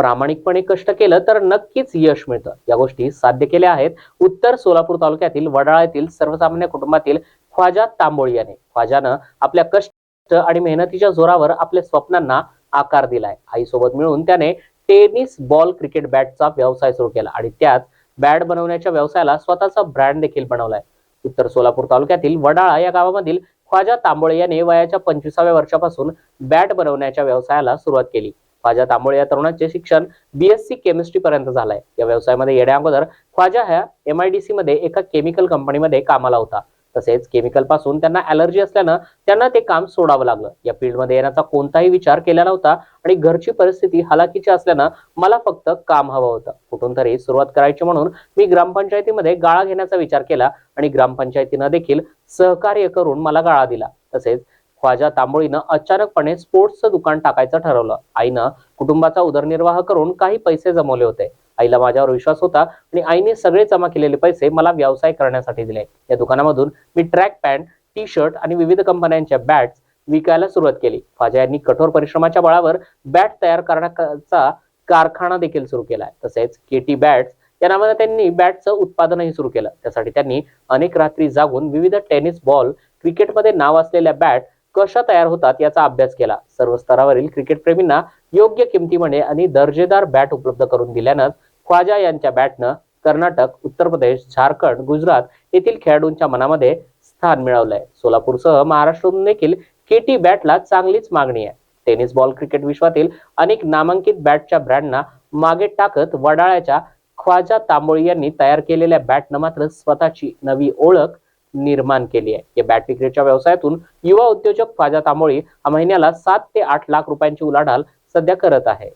प्रामाणिकपणे कष्ट केलं तर नक्कीच यश मिळतं. या गोष्टी साध्य केल्या आहेत. उत्तर सोलापूर तालुक्यातील वडाळा येथील सर्वसामान्य कुटुंबातील ख्वाजा तांबोळी याने. ख्वाजानं आपल्या कष्ट आणि मेहनतीच्या जोरावर आपल्या स्वप्नांना आकार दिलाय. आईसोबत मिळून त्याने टेनिस बॉल क्रिकेट बॅटचा व्यवसाय सुरू केला आणि त्यात बॅट बनवण्याच्या व्यवसायाला स्वतःचा ब्रँड देखील बनवलाय. उत्तर सोलापूर तालुक्यातील वडाळा या गावामधील ख्वाजा तांबोळे याने वयाच्या पंचवीसाव्या वर्षापासून बॅट बनवण्याच्या व्यवसायाला सुरुवात केली. ख्वाजा तांबोळे या तरुणाचे शिक्षण बीएससी केमिस्ट्री पर्यंत झालंय. या व्यवसायामध्ये येण्या अगोदर ख्वाजा ह्या एमआयडीसी मध्ये एका केमिकल कंपनीमध्ये कामाला होता. तसेच केमिकलपासून त्यांना अलर्जी असल्यानं त्यांना ते काम सोडावं लागलं. या फील्डमध्ये येण्याचा कोणताही विचार केला नव्हता आणि घरची परिस्थिती हलाखीची असल्यानं मला फक्त काम हवं होतं. कुठून तरी सुरुवात करायची म्हणून मी ग्रामपंचायतीमध्ये गाळा घेण्याचा विचार केला आणि ग्रामपंचायतीनं देखील सहकार्य करून मला गाळा दिला. तसेच ख्वाजा तांबोळीनं अचानकपणे स्पोर्ट्सचं दुकान टाकायचं ठरवलं. आईनं कुटुंबाचा उदरनिर्वाह करून काही पैसे जमवले होते. आईला माझ्यावर विश्वास होता आणि आईने सगळे जमा केलेले पैसे मला व्यवसाय करण्यासाठी दिले. या दुकानामधून मी ट्रॅक पॅन्ट टी शर्ट आणि विविध कंपन्यांच्या बॅट्स विकायला सुरुवात केली. ख्वाजा यांनी कठोर परिश्रमाच्या बळावर बॅट तयार करण्याचा कारखाना देखील सुरू केलाय तसेच केटी बॅट्स या नावानं त्यांनी बॅटचं उत्पादनही सुरू केलं. त्यासाठी त्यांनी अनेक रात्री जागून विविध टेनिस बॉल क्रिकेटमध्ये नाव असलेल्या बॅट कशा तयार होतात याचा अभ्यास केला. सर्व स्तरावरील क्रिकेट प्रेमींना योग्य किमतीमध्ये आणि दर्जेदार बॅट उपलब्ध करून दिल्यानं ख्वाजा यांच्या बॅटनं कर्नाटक उत्तर प्रदेश झारखंड गुजरात येथील खेळाडूंच्या मनामध्ये स्थान मिळवलंय. सोलापूरसह महाराष्ट्रातून देखील केटी बॅटला चांगलीच मागणी आहे. टेनिस बॉल क्रिकेट विश्वातील अनेक नामांकित बॅटच्या ब्रँडना मागे टाकत वडाळ्याच्या ख्वाजा तांबोळी यांनी तयार केलेल्या बॅटनं मात्र स्वतःची नवी ओळख निर्माण केली आहे. या बॅट विक्रीच्या व्यवसायातून युवा उद्योजक फाजा तांबोळी हा महिन्याला सात ते आठ लाख रुपयांची उलाढाल सध्या करत आहे.